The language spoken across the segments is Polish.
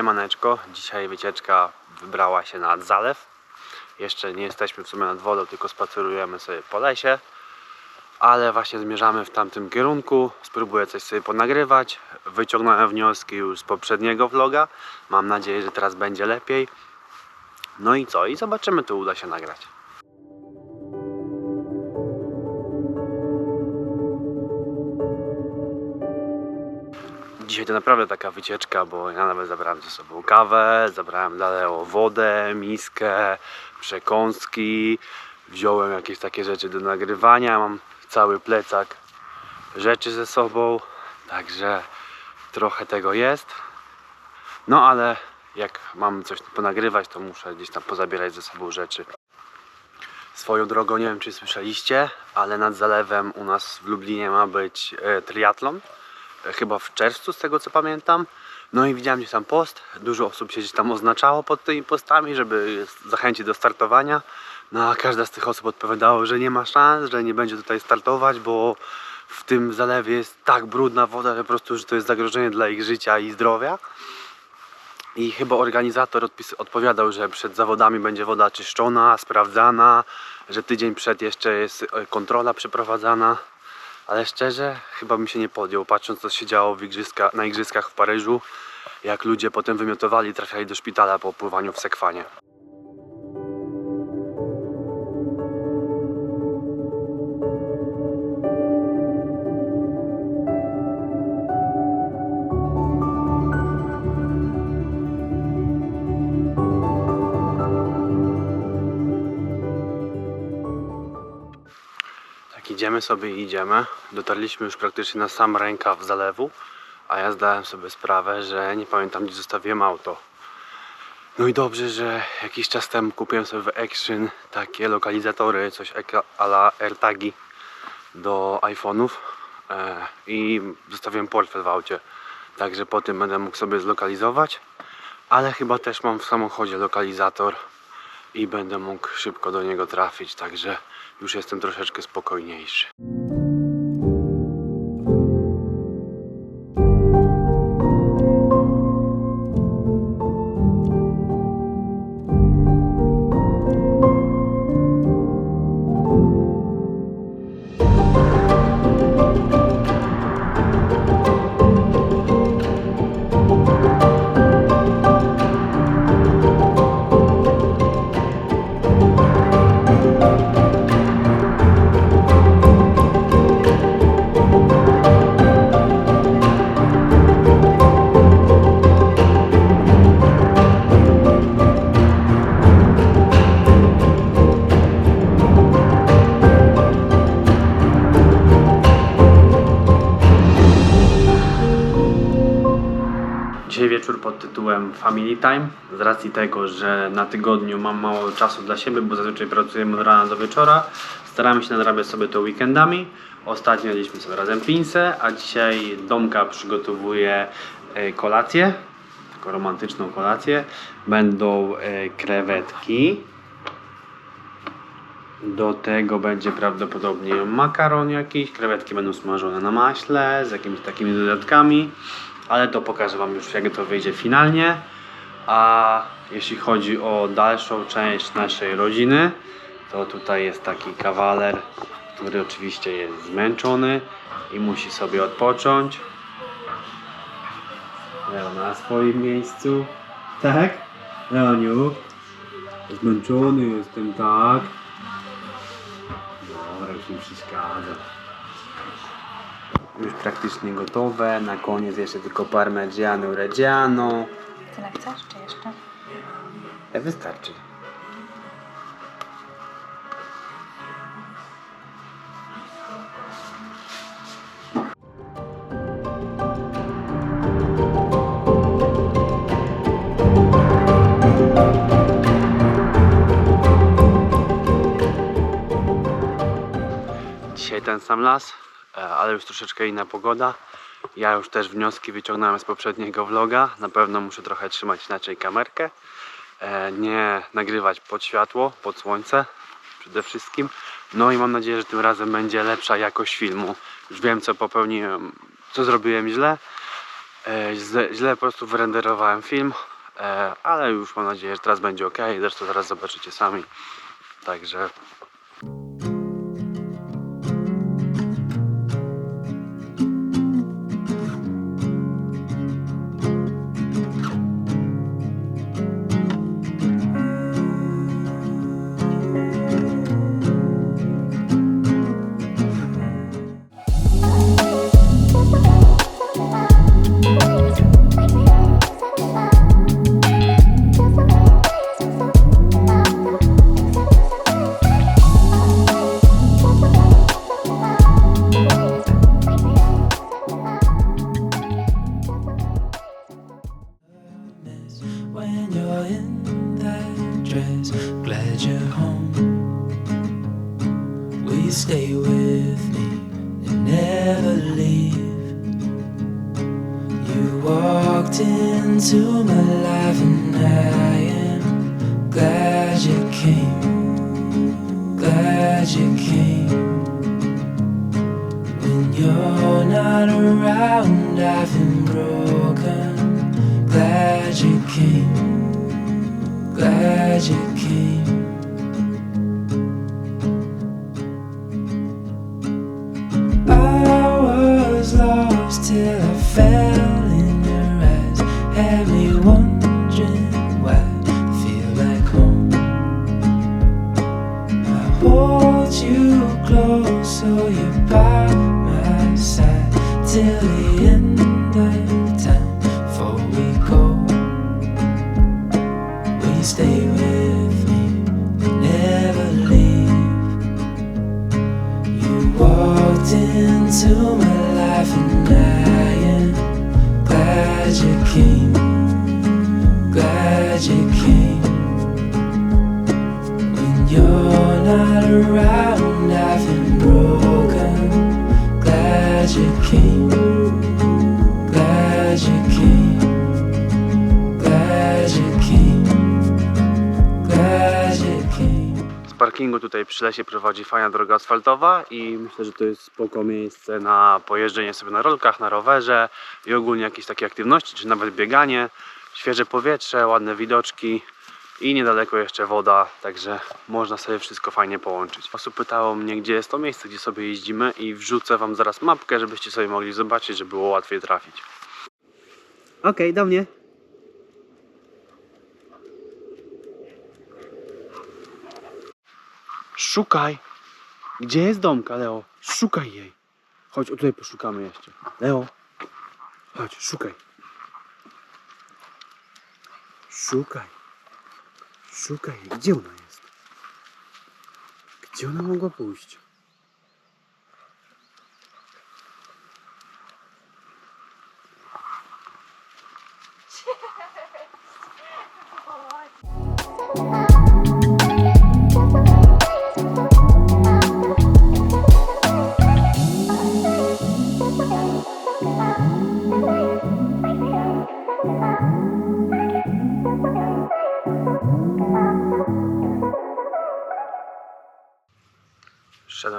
Siemaneczko, dzisiaj wycieczka wybrała się nad zalew. Jeszcze nie jesteśmy w sumie nad wodą, tylko spacerujemy sobie po lesie. Ale właśnie zmierzamy w tamtym kierunku. Spróbuję coś sobie ponagrywać. Wyciągnąłem wnioski już z poprzedniego vloga. Mam nadzieję, że teraz będzie lepiej. No i co? I zobaczymy, czy uda się nagrać. Dzisiaj to naprawdę taka wycieczka, bo ja nawet zabrałem ze sobą kawę, zabrałem dalej wodę, miskę, przekąski, wziąłem jakieś takie rzeczy do nagrywania, mam cały plecak rzeczy ze sobą, także trochę tego jest. No ale jak mam coś ponagrywać, to muszę gdzieś tam pozabierać ze sobą rzeczy. Swoją drogą, nie wiem czy słyszeliście, ale nad zalewem u nas w Lublinie ma być e, triatlon chyba w czerwcu, z tego co pamiętam. No i widziałem gdzieś tam post, dużo osób się gdzieś tam oznaczało pod tymi postami, żeby zachęcić do startowania. No a każda z tych osób odpowiadała, że nie ma szans, że nie będzie tutaj startować, bo w tym zalewie jest tak brudna woda, że po prostu że to jest zagrożenie dla ich życia i zdrowia. I chyba organizator odpowiadał, że przed zawodami będzie woda czyszczona, sprawdzana, że tydzień przed jeszcze jest e, kontrola przeprowadzana. Ale szczerze, chyba bym się nie podjął, patrząc co się działo igrzyska, na igrzyskach w Paryżu, jak ludzie potem wymiotowali trafiali do szpitala po pływaniu w sekwanie. Idziemy sobie i idziemy. Dotarliśmy już praktycznie na sam rękaw zalewu, a ja zdałem sobie sprawę, że nie pamiętam gdzie zostawiłem auto. No i dobrze, że jakiś czas temu kupiłem sobie w Action takie lokalizatory, coś eka- a la AirTagi do iPhone'ów e, i zostawiłem portfel w aucie. Także po tym będę mógł sobie zlokalizować, ale chyba też mam w samochodzie lokalizator i będę mógł szybko do niego trafić, także już jestem troszeczkę spokojniejszy. Wieczór pod tytułem Family Time. Z racji tego, że na tygodniu mam mało czasu dla siebie, bo zazwyczaj pracujemy od rana do wieczora. Staramy się nadrabiać sobie to weekendami. Ostatnio jedliśmy sobie razem pinsę, a dzisiaj Domka przygotowuje e, kolację. Taką romantyczną kolację. Będą e, krewetki. Do tego będzie prawdopodobnie makaron jakiś, krewetki będą smażone na maśle z jakimiś takimi dodatkami, ale to pokażę Wam już jak to wyjdzie finalnie. A jeśli chodzi o dalszą część naszej rodziny, to tutaj jest taki kawaler, który oczywiście jest zmęczony i musi sobie odpocząć. Leo na swoim miejscu. Tak? Leoniu? Zmęczony jestem, tak? Dobra, już nie przeszkadza. Już praktycznie gotowe. Na koniec jeszcze tylko parmigiano reggiano. Tyle chcesz, czy jeszcze? E, wystarczy. Dzisiaj ten sam las, ale już troszeczkę inna pogoda. Ja już też wnioski wyciągnąłem z poprzedniego vloga. Na pewno muszę trochę trzymać inaczej kamerkę. E, Nie nagrywać pod światło, pod słońce przede wszystkim. No i mam nadzieję, że tym razem będzie lepsza jakość filmu. Już wiem co popełniłem, co zrobiłem źle. E, źle, źle po prostu wyrenderowałem film, e, ale już mam nadzieję, że teraz będzie ok. Zresztą zaraz zobaczycie sami. Także You came. When you're not around, I've been broken. Glad you came. Glad you came. I was lost till I fell in your eyes. Had me wondering why I feel like home. I hold you close so you're by my side till the end not around, I feel broken. Glad you came. Glad you came. Glad you came. Glad you came. z parkingu tutaj przy lesie prowadzi fajna droga asfaltowa i myślę, że to jest spoko miejsce na pojeżdżenie sobie na rolkach, na rowerze i ogólnie jakieś takie aktywności, czy nawet bieganie, świeże powietrze, ładne widoczki i niedaleko jeszcze woda, także można sobie wszystko fajnie połączyć. Osób pytało mnie, gdzie jest to miejsce, gdzie sobie jeździmy i wrzucę Wam zaraz mapkę, żebyście sobie mogli zobaczyć, żeby było łatwiej trafić. Okej, do mnie. Szukaj! Gdzie jest domka, Leo? Szukaj jej. Chodź, o tutaj poszukamy jeszcze. Leo, chodź, szukaj. Szukaj. Szukaj. Gdzie ona jest? Gdzie ona mogła pójść?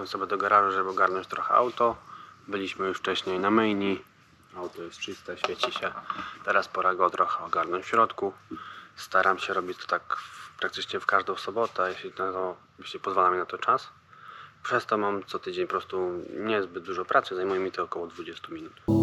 Szedłem sobie do garażu, żeby ogarnąć trochę auto. Byliśmy już wcześniej na maini. Auto jest czyste, świeci się. Teraz pora go trochę ogarnąć w środku. Staram się robić to tak praktycznie w każdą sobotę, jeśli, na to, jeśli pozwala mi na to czas. Przez to mam co tydzień po prostu niezbyt dużo pracy. Zajmuje mi to około 20 minut.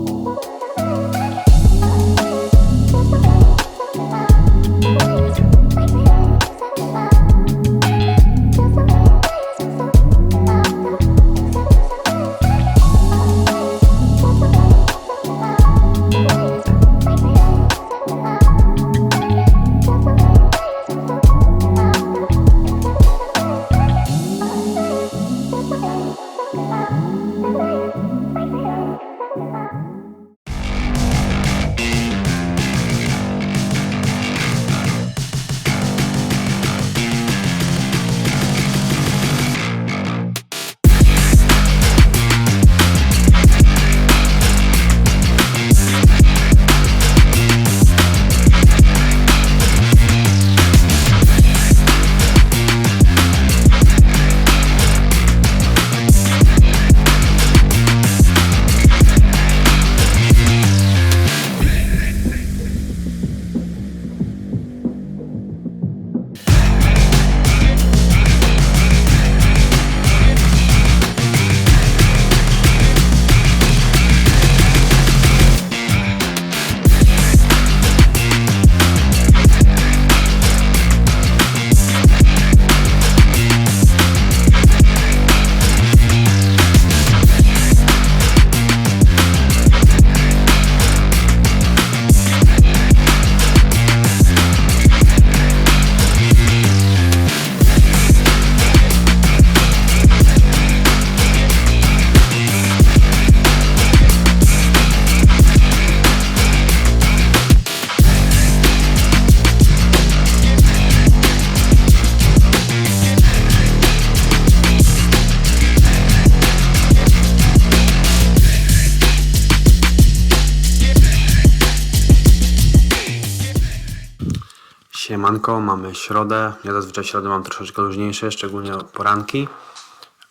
Siemanko, mamy środę. Ja zazwyczaj środę mam troszeczkę luźniejsze, szczególnie poranki.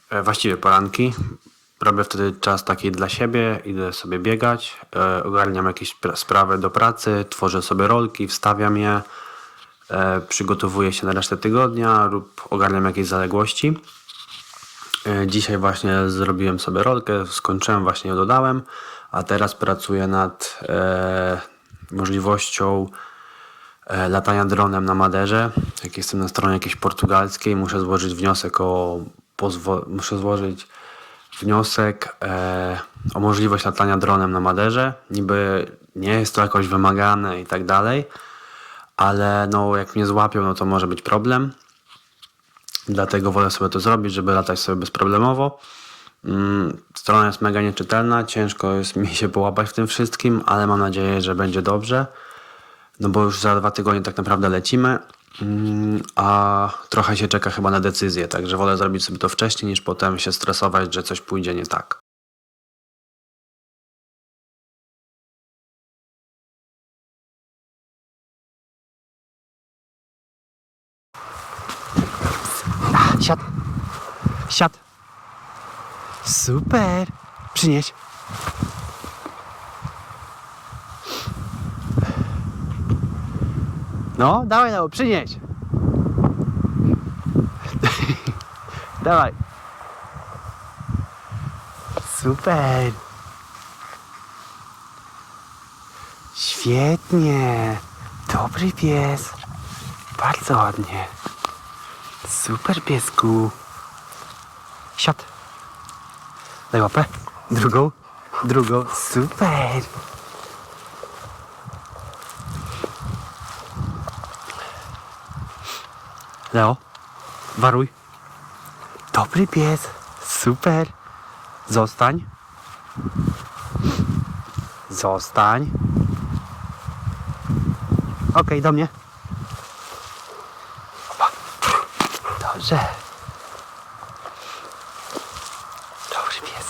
E, właściwie poranki. Robię wtedy czas taki dla siebie, idę sobie biegać, e, ogarniam jakieś pra- sprawy do pracy, tworzę sobie rolki, wstawiam je, e, przygotowuję się na resztę tygodnia lub ogarniam jakieś zaległości. Dzisiaj właśnie zrobiłem sobie rolkę, skończyłem, właśnie ją dodałem, a teraz pracuję nad możliwością latania dronem na Maderze. Jak jestem na stronie jakiejś portugalskiej, muszę złożyć wniosek o muszę złożyć wniosek e, o możliwość latania dronem na Maderze. Niby nie jest to jakoś wymagane i tak dalej, ale no jak mnie złapią, no to może być problem. Dlatego wolę sobie to zrobić, żeby latać sobie bezproblemowo. Mm, Strona jest mega nieczytelna, ciężko jest mi się połapać w tym wszystkim, ale mam nadzieję, że będzie dobrze. No bo już za dwa tygodnie tak naprawdę lecimy, mm, a trochę się czeka chyba na decyzję, także wolę zrobić sobie to wcześniej, niż potem się stresować, że coś pójdzie nie tak. Siad. Siad. Super. Przynieś. No, dawaj, dawaj, przynieś. dawaj. Super. Świetnie. Dobry pies. Bardzo ładnie. Super piesku. Siad. Daj łapę. Drugą. Drugą. Super. Leo. Waruj. Dobry pies. Super. Zostań. Zostań. Okej, do mnie. Dobrze. Dobry pies.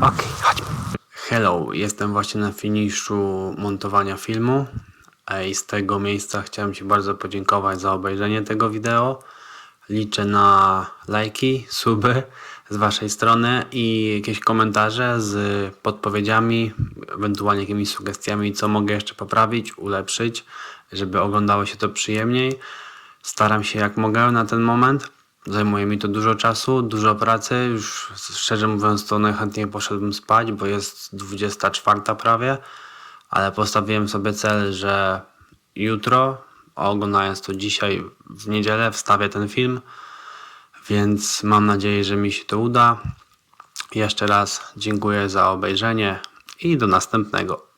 Okej, chodźmy. Hello, jestem właśnie na finiszu montowania filmu. I z tego miejsca chciałem Ci bardzo podziękować za obejrzenie tego wideo. Liczę na lajki, suby z Waszej strony i jakieś komentarze z podpowiedziami, ewentualnie jakimiś sugestiami, co mogę jeszcze poprawić, ulepszyć, żeby oglądało się to przyjemniej. Staram się jak mogę na ten moment. Zajmuje mi to dużo czasu, dużo pracy. Już szczerze mówiąc, to najchętniej poszedłbym spać, bo jest 24 prawie, ale postawiłem sobie cel, że jutro, oglądając to dzisiaj w niedzielę, wstawię ten film, więc mam nadzieję, że mi się to uda. Jeszcze raz dziękuję za obejrzenie i do następnego.